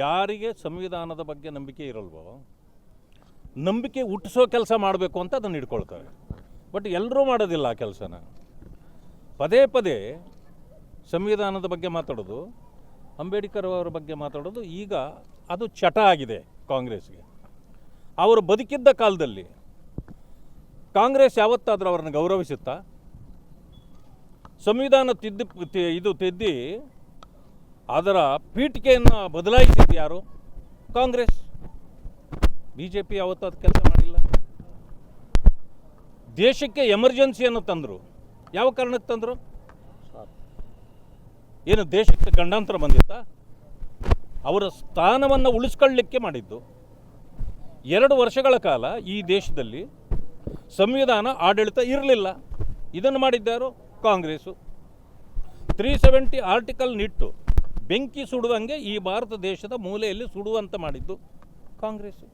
ಯಾರಿಗೆ ಸಂವಿಧಾನದ ಬಗ್ಗೆ ನಂಬಿಕೆ ಇರಲ್ವೋ, ನಂಬಿಕೆ ಹುಟ್ಟಿಸೋ ಕೆಲಸ ಮಾಡಬೇಕು ಅಂತ ಅದನ್ನು ಇಟ್ಕೊಳ್ತಾರೆ ಬಟ್ ಎಲ್ಲರೂ ಮಾಡೋದಿಲ್ಲ ಆ ಕೆಲಸನ. ಪದೇ ಪದೇ ಸಂವಿಧಾನದ ಬಗ್ಗೆ ಮಾತಾಡೋದು, ಅಂಬೇಡ್ಕರ್ ಅವರ ಬಗ್ಗೆ ಮಾತಾಡೋದು, ಈಗ ಅದು ಚಟ ಆಗಿದೆ ಕಾಂಗ್ರೆಸ್ಗೆ. ಅವರು ಬದುಕಿದ್ದ ಕಾಲದಲ್ಲಿ ಕಾಂಗ್ರೆಸ್ ಯಾವತ್ತಾದರೂ ಅವರನ್ನು ಗೌರವಿಸುತ್ತಾ, ಸಂವಿಧಾನ ತಿದ್ದಿ ಇದು ತಿದ್ದಿ ಅದರ ಪೀಠಿಕೆಯನ್ನು ಬದಲಾಯಿಸಿದ್ದು ಯಾರು? ಕಾಂಗ್ರೆಸ್. ಬಿ ಜೆ ಪಿ ಯಾವತ್ತೂ ಅದು ಕೆಲಸ ಮಾಡಿಲ್ಲ. ದೇಶಕ್ಕೆ ಎಮರ್ಜೆನ್ಸಿಯನ್ನು ತಂದರು. ಯಾವ ಕಾರಣಕ್ಕೆ ತಂದರು? ಏನು ದೇಶಕ್ಕೆ ಗಂಡಾಂತರ ಬಂದಿತ್ತಾ? ಅವರ ಸ್ಥಾನವನ್ನು ಉಳಿಸ್ಕೊಳ್ಳಿಕ್ಕೆ ಮಾಡಿದ್ದು. ಎರಡು ವರ್ಷಗಳ ಕಾಲ ಈ ದೇಶದಲ್ಲಿ ಸಂವಿಧಾನ ಆಡಳಿತ ಇರಲಿಲ್ಲ. ಇದನ್ನು ಮಾಡಿದ್ದಾರು ಕಾಂಗ್ರೆಸ್ಸು. ತ್ರೀ ಸೆವೆಂಟಿ ಆರ್ಟಿಕಲ್ ನಿಟ್ಟು. ಬೆಂಕಿ ಸುಡುವಂಗೆ ಈ ಭಾರತ ದೇಶದ ಮೂಲೆಯಲ್ಲಿ ಸುಡುವಂತೆ ಮಾಡಿದ್ದು ಕಾಂಗ್ರೆಸ್ಸು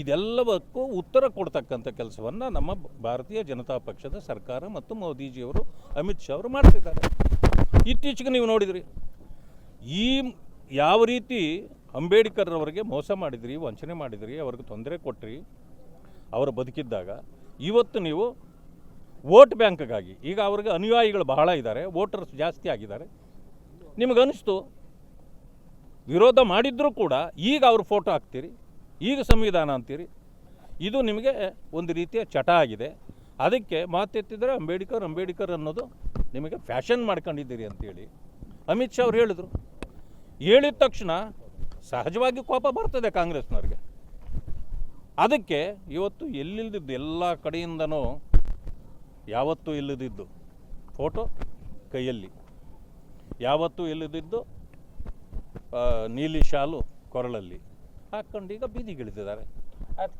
ಇದೆಲ್ಲವಕ್ಕೂ ಉತ್ತರ ಕೊಡ್ತಕ್ಕಂಥ ಕೆಲಸವನ್ನು ನಮ್ಮ ಭಾರತೀಯ ಜನತಾ ಪಕ್ಷದ ಸರ್ಕಾರ ಮತ್ತು ಮೋದಿಜಿಯವರು ಅಮಿತ್ ಶಾ ಅವರು ಮಾಡ್ತಿದ್ದಾರೆ. ಇತ್ತೀಚೆಗೆ ನೀವು ನೋಡಿದ್ರಿ, ಈ ಯಾವ ರೀತಿ ಅಂಬೇಡ್ಕರ್ ಅವರಿಗೆ ಮೋಸ ಮಾಡಿದ್ರಿ, ವಂಚನೆ ಮಾಡಿದ್ರಿ, ಅವ್ರಿಗೆ ತೊಂದರೆ ಕೊಟ್ರಿ, ಅವರು ಬದುಕಿದ್ದಾಗ, ಇವತ್ತು ನೀವು ವೋಟ್ ಬ್ಯಾಂಕ್ಗಾಗಿ, ಈಗ ಅವ್ರಿಗೆ ಅನುಯಾಯಿಗಳು ಬಹಳ ಇದ್ದಾರೆ, ವೋಟರ್ಸ್ ಜಾಸ್ತಿ ಆಗಿದ್ದಾರೆ ನಿಮಗನಿಸ್ತು ವಿರೋಧ ಮಾಡಿದ್ರೂ ಕೂಡ ಈಗ ಅವ್ರ ಫೋಟೋ ಹಾಕ್ತೀರಿ, ಈಗ ಸಂವಿಧಾನ ಅಂತೀರಿ, ಇದು ನಿಮಗೆ ಒಂದು ರೀತಿಯ ಚಟ ಆಗಿದೆ. ಅದಕ್ಕೆ ಮಾತೆತ್ತಿದ್ರೆ ಅಂಬೇಡ್ಕರ್ ಅಂಬೇಡ್ಕರ್ ಅನ್ನೋದು ನಿಮಗೆ ಫ್ಯಾಷನ್ ಮಾಡ್ಕೊಂಡಿದ್ದೀರಿ ಅಂತೇಳಿ ಅಮಿತ್ ಶಾ ಅವ್ರು ಹೇಳಿದರು. ಹೇಳಿದ ತಕ್ಷಣ ಸಹಜವಾಗಿ ಕೋಪ ಬರ್ತದೆ ಕಾಂಗ್ರೆಸ್ನವ್ರಿಗೆ. ಅದಕ್ಕೆ ಇವತ್ತು ಎಲ್ಲಿಲ್ದಿದ್ದು ಎಲ್ಲ ಕಡೆಯಿಂದನೂ ಯಾವತ್ತೂ ಇಲ್ಲದಿದ್ದು ಫೋಟೋ ಕೈಯಲ್ಲಿ. ಯಾವತ್ತೂ ಇಲ್ಲದಿದ್ದು ನೀಲಿ ಶಾಲು ಕೊರಳಲ್ಲಿ ಹಾಕ್ಕೊಂಡು ಈಗ ಬೀದಿಗಿಳಿದಿದ್ದಾರೆ.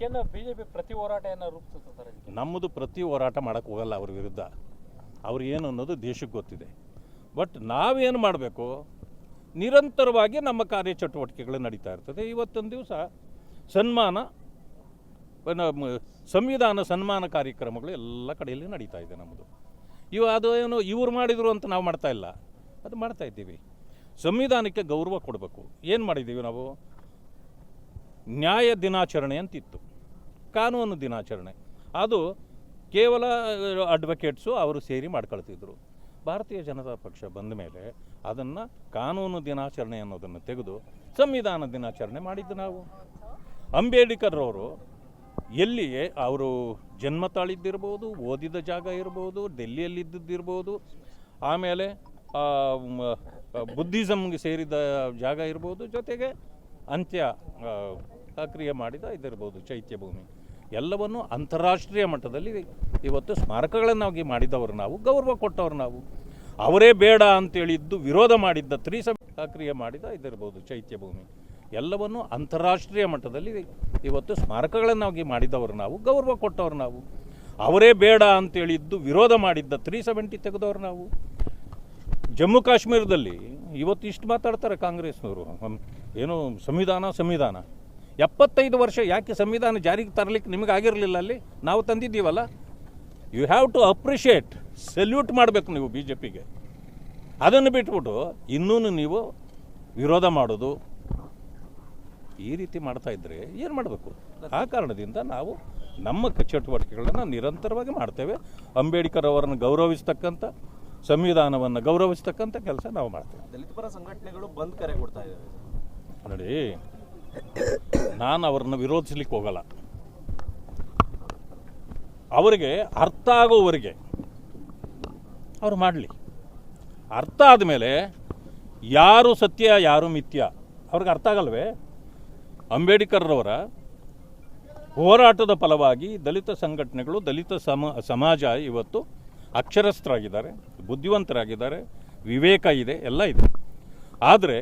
ಜೆ ಬಿಜೆಪಿ ಪ್ರತಿ ಹೋರಾಟ ಏನೋ ರೂಪಿಸುತ್ತೆ ಸರ್ ನಮ್ಮದು ಪ್ರತಿ ಹೋರಾಟ ಮಾಡೋಕ್ಕೆ ಹೋಗಲ್ಲ ಅವ್ರ ವಿರುದ್ಧ. ಅವ್ರು ಏನು ಅನ್ನೋದು ದೇಶಕ್ಕೆ ಗೊತ್ತಿದೆ. ಬಟ್ ನಾವೇನು ಮಾಡಬೇಕು? ನಿರಂತರವಾಗಿ ನಮ್ಮ ಕಾರ್ಯಚಟುವಟಿಕೆಗಳು ನಡೀತಾ ಇರ್ತದೆ. ಇವತ್ತೊಂದು ದಿವಸ ಸನ್ಮಾನ ಸಂವಿಧಾನ ಸನ್ಮಾನ ಕಾರ್ಯಕ್ರಮಗಳು ಎಲ್ಲ ಕಡೆಯಲ್ಲಿ ನಡೀತಾ ಇದೆ ನಮ್ಮದು. ಇವು ಅದು ಏನು ಇವ್ರು ಮಾಡಿದರು ಅಂತ ನಾವು ಮಾಡ್ತಾ ಇಲ್ಲ. ಅದು ಮಾಡ್ತಾ ಇದ್ದೀವಿ. ಸಂವಿಧಾನಕ್ಕೆ ಗೌರವ ಕೊಡಬೇಕು. ಏನು ಮಾಡಿದ್ದೀವಿ ನಾವು? ನ್ಯಾಯ ದಿನಾಚರಣೆ ಅಂತಿತ್ತು. ಕಾನೂನು ದಿನಾಚರಣೆ. ಅದು ಕೇವಲ ಅಡ್ವೊಕೇಟ್ಸು ಅವರು ಸೇರಿ ಮಾಡ್ಕೊಳ್ತಿದ್ರು. ಭಾರತೀಯ ಜನತಾ ಪಕ್ಷ ಬಂದ ಮೇಲೆ ಅದನ್ನು ಕಾನೂನು ದಿನಾಚರಣೆ ಅನ್ನೋದನ್ನು ತೆಗೆದು ಸಂವಿಧಾನ ದಿನಾಚರಣೆ ಮಾಡಿದ್ದು ನಾವು. ಅಂಬೇಡ್ಕರ್ ಅವರು ಎಲ್ಲಿ ಅವರು ಜನ್ಮ ತಾಳಿದ್ದಿರ್ಬೋದು ಓದಿದ ಜಾಗ ಇರ್ಬೋದು ಡೆಲ್ಲಿಯಲ್ಲಿದ್ದಿರ್ಬೋದು ಆಮೇಲೆ ಬುದ್ಧಿಸಮ್ಗೆ ಸೇರಿದ ಜಾಗ ಇರ್ಬೋದು, ಜೊತೆಗೆ ಅಂತ್ಯ ಕ್ರಿಯೆ ಮಾಡಿದ ಇದಿರ್ಬೋದು, ಚೈತ್ಯ ಭೂಮಿ. ಎಲ್ಲವನ್ನು ಅಂತಾರಾಷ್ಟ್ರೀಯ ಮಟ್ಟದಲ್ಲಿ ಇವತ್ತು ಸ್ಮಾರಕಗಳನ್ನಾಗಿ ಮಾಡಿದವರು ನಾವು, ಗೌರವ ಕೊಟ್ಟವರು ನಾವು. ಅವರೇ ಬೇಡ ಅಂತೇಳಿದ್ದು, ವಿರೋಧ ಮಾಡಿದ್ದ ತ್ರಿಸ ಕ್ರಿಯೆ ಮಾಡಿದ ಇದಿರ್ಬೋದು, ಚೈತ್ಯ ಭೂಮಿ. ಎಲ್ಲವನ್ನು ಅಂತಾರಾಷ್ಟ್ರೀಯ ಮಟ್ಟದಲ್ಲಿ ಇವತ್ತು ಸ್ಮಾರಕಗಳನ್ನಾಗಿ ಮಾಡಿದವರು ನಾವು, ಗೌರವ ಕೊಟ್ಟವರು ನಾವು. ಅವರೇ ಬೇಡ ಅಂತೇಳಿದ್ದು, ವಿರೋಧ ಮಾಡಿದ್ದ ತ್ರೀ ಸೆವೆಂಟಿ ತೆಗೆದವರು ನಾವು. ಜಮ್ಮು ಕಾಶ್ಮೀರದಲ್ಲಿ ಇವತ್ತು ಇಷ್ಟು ಮಾತಾಡ್ತಾರೆ ಕಾಂಗ್ರೆಸ್ನವರು. ಏನು ಸಂವಿಧಾನ ಸಂವಿಧಾನ. ಎಪ್ಪತ್ತೈದು ವರ್ಷ ಯಾಕೆ ಸಂವಿಧಾನ ಜಾರಿಗೆ ತರಲಿಕ್ಕೆ ನಿಮಗೆ ಆಗಿರಲಿಲ್ಲ ಅಲ್ಲಿ? ನಾವು ತಂದಿದ್ದೀವಲ್ಲ? You have to appreciate salute ಮಾಡಬೇಕು ನೀವು ಬಿ ಜೆ ಪಿಗೆ ಅದನ್ನು ಬಿಟ್ಬಿಟ್ಟು ಇನ್ನೂ ನೀವು ವಿರೋಧ ಮಾಡೋದು. ಈ ರೀತಿ ಮಾಡ್ತಾ ಇದ್ದರೆ ಏನು ಮಾಡಬೇಕು? ಆ ಕಾರಣದಿಂದ ನಾವು ನಮ್ಮ ಚಟುವಟಿಕೆಗಳನ್ನು ನಿರಂತರವಾಗಿ ಮಾಡ್ತೇವೆ. ಅಂಬೇಡ್ಕರ್ ಅವರನ್ನು ಗೌರವಿಸ್ತಕ್ಕಂಥ ಸಂವಿಧಾನವನ್ನು ಗೌರವಿಸ್ತಕ್ಕಂಥ ಕೆಲಸ ನಾವು ಮಾಡ್ತೇವೆ. ದಲಿತ ಪರ ಸಂಘಟನೆಗಳು ಬಂದ್ ಕರೆ ಕೊಡ್ತಾ ಇದ್ದಾರೆ ನೋಡಿ ನಾನು ಅವ್ರನ್ನ ವಿರೋಧಿಸ್ಲಿಕ್ಕೆ ಹೋಗಲ್ಲ. ಅವರಿಗೆ ಅರ್ಥ ಆಗೋವರೆಗೆ ಅವರು ಮಾಡಲಿ. ಅರ್ಥ ಆದಮೇಲೆ ಯಾರು ಸತ್ಯ ಯಾರು ಮಿಥ್ಯ ಅವ್ರಿಗೆ ಅರ್ಥ ಆಗಲ್ವೇ? ಅಂಬೇಡ್ಕರ್ರವರ ಹೋರಾಟದ ಫಲವಾಗಿ ದಲಿತ ಸಂಘಟನೆಗಳು ದಲಿತ ಸಮ ಸಮಾಜ ಇವತ್ತು ಅಕ್ಷರಸ್ಥರಾಗಿದ್ದಾರೆ, ಬುದ್ಧಿವಂತರಾಗಿದ್ದಾರೆ, ವಿವೇಕ ಇದೆ, ಎಲ್ಲ ಇದೆ. ಆದರೆ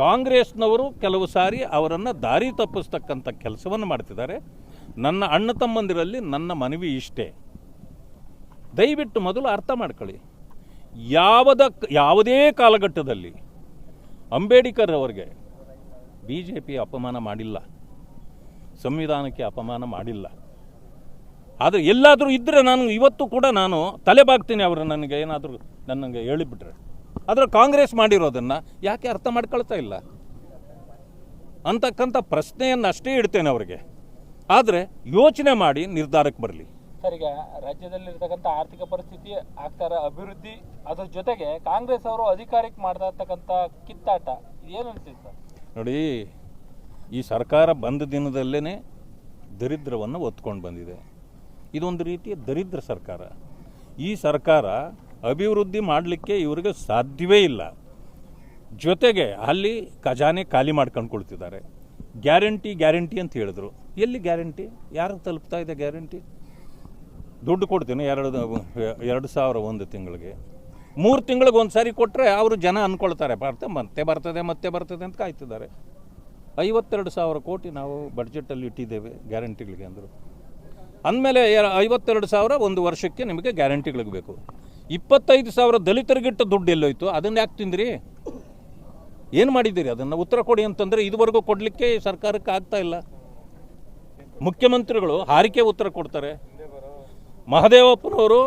ಕಾಂಗ್ರೆಸ್ನವರು ಕೆಲವು ಸಾರಿ ಅವರನ್ನು ದಾರಿ ತಪ್ಪಿಸ್ತಕ್ಕಂಥ ಕೆಲಸವನ್ನು ಮಾಡ್ತಿದ್ದಾರೆ. ನನ್ನ ಅಣ್ಣ ತಮ್ಮಂದಿರಲ್ಲಿ ನನ್ನ ಮನವಿ ಇಷ್ಟೇ. ದಯವಿಟ್ಟು ಮೊದಲು ಅರ್ಥ ಮಾಡ್ಕೊಳ್ಳಿ. ಯಾವದ ಯಾವುದೇ ಕಾಲಘಟ್ಟದಲ್ಲಿ ಅಂಬೇಡ್ಕರ್ ಅವರಿಗೆ ಬಿ ಜೆ ಪಿ ಅಪಮಾನ ಮಾಡಿಲ್ಲ, ಸಂವಿಧಾನಕ್ಕೆ ಅಪಮಾನ ಮಾಡಿಲ್ಲ ಆದರೆ ಎಲ್ಲಾದರೂ ಇದ್ದರೆ ನಾನು ಇವತ್ತು ಕೂಡ ನಾನು ತಲೆ ಬಾಗ್ತೀನಿ ಅವರು ನನಗೆ ಏನಾದರೂ ನನಗೆ ಹೇಳಿಬಿಟ್ರೆ. ಆದರೆ ಕಾಂಗ್ರೆಸ್ ಮಾಡಿರೋದನ್ನು ಯಾಕೆ ಅರ್ಥ ಮಾಡ್ಕೊಳ್ತಾ ಇಲ್ಲ? ಅಂತಕ್ಕಂಥ ಪ್ರಶ್ನೆಯನ್ನು ಅಷ್ಟೇ ಇಡ್ತೇನೆ ಅವರಿಗೆ. ಆದರೆ ಯೋಚನೆ ಮಾಡಿ ನಿರ್ಧಾರಕ್ಕೆ ಬರಲಿ. ಸರ್ ಈಗ ರಾಜ್ಯದಲ್ಲಿರ್ತಕ್ಕಂಥ ಆರ್ಥಿಕ ಪರಿಸ್ಥಿತಿ ಆಗ್ತಾರ ಅಭಿವೃದ್ಧಿ ಅದ್ರ ಜೊತೆಗೆ ಕಾಂಗ್ರೆಸ್ ಅವರು ಅಧಿಕಾರಕ್ಕೆ ಮಾಡ್ತಾ ಇರ್ತಕ್ಕಂಥ ಕಿತ್ತಾಟ ಏನು ಅನ್ಸುತ್ತೆ ಸರ್? ನೋಡಿ ಈ ಸರ್ಕಾರ ಬಂದ ದಿನದಲ್ಲೇ ದರಿದ್ರವನ್ನು ಒತ್ಕೊಂಡು ಬಂದಿದೆ. ಇದೊಂದು ರೀತಿಯ ದರಿದ್ರ ಸರ್ಕಾರ. ಈ ಸರ್ಕಾರ ಅಭಿವೃದ್ಧಿ ಮಾಡಲಿಕ್ಕೆ ಇವರಿಗೆ ಸಾಧ್ಯವೇ ಇಲ್ಲ. ಜೊತೆಗೆ ಅಲ್ಲಿ ಖಜಾನೆ ಖಾಲಿ ಮಾಡ್ಕೊಂಡು ಕುಳ್ತಿದ್ದಾರೆ. ಗ್ಯಾರಂಟಿ ಗ್ಯಾರಂಟಿ ಅಂತ ಹೇಳಿದ್ರು. ಎಲ್ಲಿ ಗ್ಯಾರಂಟಿ? ಯಾರು ತಲುಪ್ತಾ ಇದೆ ಗ್ಯಾರಂಟಿ? ದುಡ್ಡು ಕೊಡ್ತೀನಿ ಎರಡು ಎರಡು ಸಾವಿರ ಒಂದು ತಿಂಗಳಿಗೆ. ಮೂರು ತಿಂಗಳಿಗೆ ಒಂದು ಸಾರಿ ಕೊಟ್ಟರೆ ಅವರು ಜನ ಅಂದ್ಕೊಳ್ತಾರೆ ಬರ್ತೆ, ಮತ್ತೆ ಬರ್ತದೆ ಮತ್ತೆ ಬರ್ತದೆ ಅಂತ ಕಾಯ್ತಿದ್ದಾರೆ. ಐವತ್ತೆರಡು ಸಾವಿರ ಕೋಟಿ ನಾವು ಬಡ್ಜೆಟಲ್ಲಿ ಇಟ್ಟಿದ್ದೇವೆ, ಗ್ಯಾರಂಟಿಗಳಿಗೆ ಅಂದರು. ಅಂದಮೇಲೆ ಐವತ್ತೆರಡು ಸಾವಿರ ಒಂದು ವರ್ಷಕ್ಕೆ ನಿಮಗೆ ಗ್ಯಾರಂಟಿಗಳಿಗೆ ಬೇಕು ಇಪ್ಪತ್ತೈದು ಸಾವಿರ ದಲಿತರಿಗಿಟ್ಟ ದುಡ್ಡು ಎಲ್ಲೋಯ್ತು? ಅದನ್ನು ಯಾಕೆ ತಿಂದ್ರಿ? ಏನು ಮಾಡಿದ್ದೀರಿ? ಅದನ್ನು ಉತ್ತರ ಕೊಡಿ ಅಂತಂದರೆ ಇದುವರೆಗೂ ಕೊಡಲಿಕ್ಕೆ ಸರ್ಕಾರಕ್ಕೆ ಆಗ್ತಾ ಇಲ್ಲ. ಮುಖ್ಯಮಂತ್ರಿಗಳು ಹಾರಿಕೆ ಉತ್ತರ ಕೊಡ್ತಾರೆ. ಮಹದೇವಪ್ಪನವರು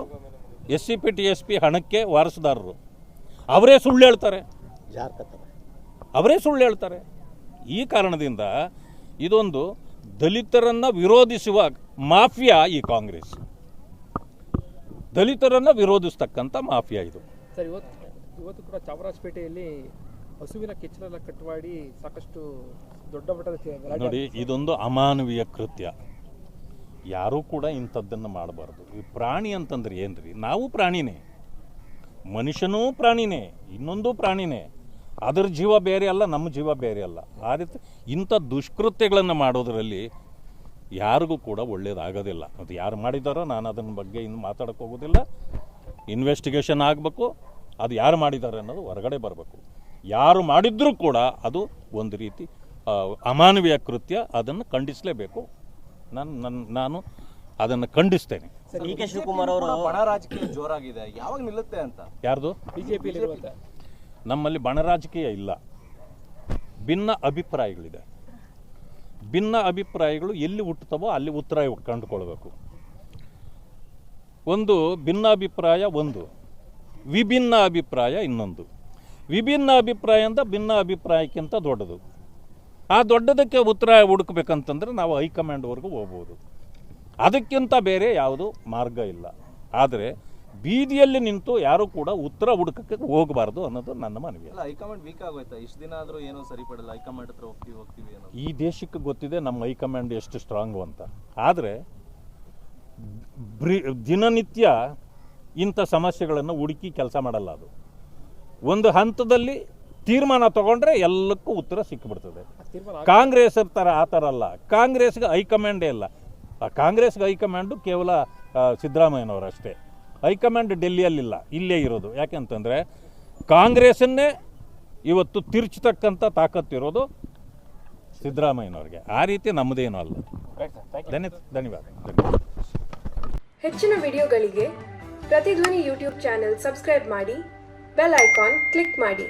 S C P, T S P ಹಣಕ್ಕೆ ವಾರಸುದಾರರು. ಅವರೇ ಸುಳ್ಳು ಹೇಳ್ತಾರೆ. ಅವರೇ ಸುಳ್ಳು ಹೇಳ್ತಾರೆ. ಈ ಕಾರಣದಿಂದ ಇದೊಂದು ದಲಿತರನ್ನು ವಿರೋಧಿಸುವ ಮಾಫಿಯಾ ಈ ಕಾಂಗ್ರೆಸ್. ದಲಿತರನ್ನು ವಿರೋಧಿಸ್ತಕ್ಕಂಥ ಮಾಫಿಯಾ ಇದು. ಸರ್ ಇವತ್ತು ಇವತ್ತು ಕೂಡ ಚಾಮರಾಜಪೇಟೆಯಲ್ಲಿ ಹಸುವಿನ ಕೆಚ್ಚಲೆಲ್ಲ ಕಟ್ ಮಾಡಿ ಸಾಕಷ್ಟು ದೊಡ್ಡ ಮಟ್ಟದ ನೋಡಿ ಇದೊಂದು ಅಮಾನವೀಯ ಕೃತ್ಯ. ಯಾರೂ ಕೂಡ ಇಂಥದ್ದನ್ನು ಮಾಡಬಾರ್ದು. ಈ ಪ್ರಾಣಿ ಅಂತಂದ್ರೆ ಏನ್ರಿ? ನಾವು ಪ್ರಾಣಿನೇ. ಮನುಷ್ಯನೂ ಪ್ರಾಣಿನೇ. ಇನ್ನೊಂದು ಪ್ರಾಣಿನೇ. ಅದರ ಜೀವ ಬೇರೆ ಅಲ್ಲ ನಮ್ಮ ಜೀವ ಬೇರೆ ಅಲ್ಲ. ಆ ರೀತಿ ಇಂಥ ದುಷ್ಕೃತ್ಯಗಳನ್ನು ಮಾಡೋದರಲ್ಲಿ ಯಾರಿಗೂ ಕೂಡ ಒಳ್ಳೇದಾಗೋದಿಲ್ಲ. ಅದು ಯಾರು ಮಾಡಿದಾರೋ ನಾನು ಅದನ್ನ ಬಗ್ಗೆ ಇನ್ನು ಮಾತಾಡೋಕೆ ಹೋಗೋದಿಲ್ಲ. ಇನ್ವೆಸ್ಟಿಗೇಷನ್ ಆಗಬೇಕು. ಅದು ಯಾರು ಮಾಡಿದ್ದಾರೆ ಅನ್ನೋದು ಹೊರಗಡೆ ಬರಬೇಕು. ಯಾರು ಮಾಡಿದ್ರೂ ಕೂಡ ಅದು ಒಂದು ರೀತಿ ಅಮಾನವೀಯ ಕೃತ್ಯ ಅದನ್ನು ಖಂಡಿಸಲೇಬೇಕು. ನಾನು ನನ್ನ ನಾನು ಅದನ್ನು ಖಂಡಿಸ್ತೇನೆ. ಡಿ ಕೆ ಶಿವಕುಮಾರ್ ಅವರು ಬಣ ರಾಜಕೀಯ ಜೋರಾಗಿದೆ. ಯಾವಾಗ ನಿಲ್ಲುತ್ತೆ ಅಂತ? ಯಾರ್ದು? ನಮ್ಮಲ್ಲಿ ಬಣ ರಾಜಕೀಯ ಇಲ್ಲ. ಭಿನ್ನ ಅಭಿಪ್ರಾಯಗಳಿದೆ. ಭಿನ್ನ ಅಭಿಪ್ರಾಯಗಳು ಎಲ್ಲಿ ಹುಟ್ಟುತ್ತವೋ ಅಲ್ಲಿ ಉತ್ತರ ಕಂಡುಕೊಳ್ಬೇಕು. ಒಂದು ಭಿನ್ನ ಅಭಿಪ್ರಾಯ ಒಂದು, ವಿಭಿನ್ನ ಅಭಿಪ್ರಾಯ ಇನ್ನೊಂದು. ವಿಭಿನ್ನ ಅಭಿಪ್ರಾಯ ಅಂತ ಭಿನ್ನ ಅಭಿಪ್ರಾಯಕ್ಕಿಂತ ದೊಡ್ಡದು. ಆ ದೊಡ್ಡದಕ್ಕೆ ಉತ್ತರ ಹುಡುಕ್ಬೇಕಂತಂದ್ರೆ ನಾವು ಹೈಕಮಾಂಡ್ವರೆಗೂ ಹೋಗ್ಬೋದು. ಅದಕ್ಕಿಂತ ಬೇರೆ ಯಾವುದು ಮಾರ್ಗ ಇಲ್ಲ. ಆದರೆ ಬೀದಿಯಲ್ಲಿ ನಿಂತು ಯಾರು ಕೂಡ ಉತ್ತರ ಹುಡುಕಕ್ಕೆ ಹೋಗಬಾರ್ದು ಅನ್ನೋದು ನನ್ನ ಮನವಿ. ಅಲ್ಲ ಹೈಕಮಾಂಡ್ ವೀಕ್ ಆಗೋಯ್ತಾ? ಇಷ್ಟು ದಿನ ಆದ್ರೂ ಏನು ಸರಿಪಡಲ್ಲ. ಹೈಕಮಾಂಡ್ ಹತ್ರ ಹೋಗ್ತೀವಿ ಹೋಗ್ತೀವಿ ಅನ್ನೋ ಈ ದೇಶಕ್ಕೆ ಗೊತ್ತಿದೆ ನಮ್ಮ ಹೈಕಮಾಂಡ್ ಎಷ್ಟು ಸ್ಟ್ರಾಂಗು ಅಂತ. ಆದರೆ ಬ್ರಿ ದಿನನಿತ್ಯ ಇಂಥ ಸಮಸ್ಯೆಗಳನ್ನು ಹುಡುಕಿ ಕೆಲಸ ಮಾಡಲ್ಲ ಅದು. ಒಂದು ಹಂತದಲ್ಲಿ ತೀರ್ಮಾನ ತಗೊಂಡ್ರೆ ಎಲ್ಲಕ್ಕೂ ಉತ್ತರ ಸಿಕ್ಕಿಬಿಡ್ತದೆ ಕಾಂಗ್ರೆಸ್ ಥರ ಆ ಥರ ಅಲ್ಲ. ಕಾಂಗ್ರೆಸ್ಗೆ ಹೈಕಮಾಂಡೇ ಇಲ್ಲ. ಆ ಕಾಂಗ್ರೆಸ್ಗೆ ಹೈಕಮಾಂಡು ಕೇವಲ ಸಿದ್ದರಾಮಯ್ಯನವರಷ್ಟೇ ಸಿದ್ದರಾಮಯ್ಯನವರು ಅಷ್ಟೇ. ಹೈಕಮಾಂಡ್ ಡೆಲ್ಲಿಯಲ್ಲಿಲ್ಲ ಇಲ್ಲೇ ಇರೋದು. ಯಾಕೆಂತಂದರೆ ಕಾಂಗ್ರೆಸ್ಸನ್ನೇ ಇವತ್ತು ತಿರ್ಚತಕ್ಕಂಥ ತಾಕತ್ತಿರೋದು ಸಿದ್ದರಾಮಯ್ಯನವ್ರಿಗೆ. ಆ ರೀತಿ ನಮ್ಮದೇನೂ ಅಲ್ಲ. ಧನ್ಯ ಧನ್ಯವಾದ. ಹೆಚ್ಚಿನ ವಿಡಿಯೋಗಳಿಗೆ ಪ್ರತಿಧ್ವನಿ ಯೂಟ್ಯೂಬ್ ಚಾನೆಲ್ ಸಬ್ಸ್ಕ್ರೈಬ್ ಮಾಡಿ ಬೆಲ್ ಐಕಾನ್ ಕ್ಲಿಕ್ ಮಾಡಿ.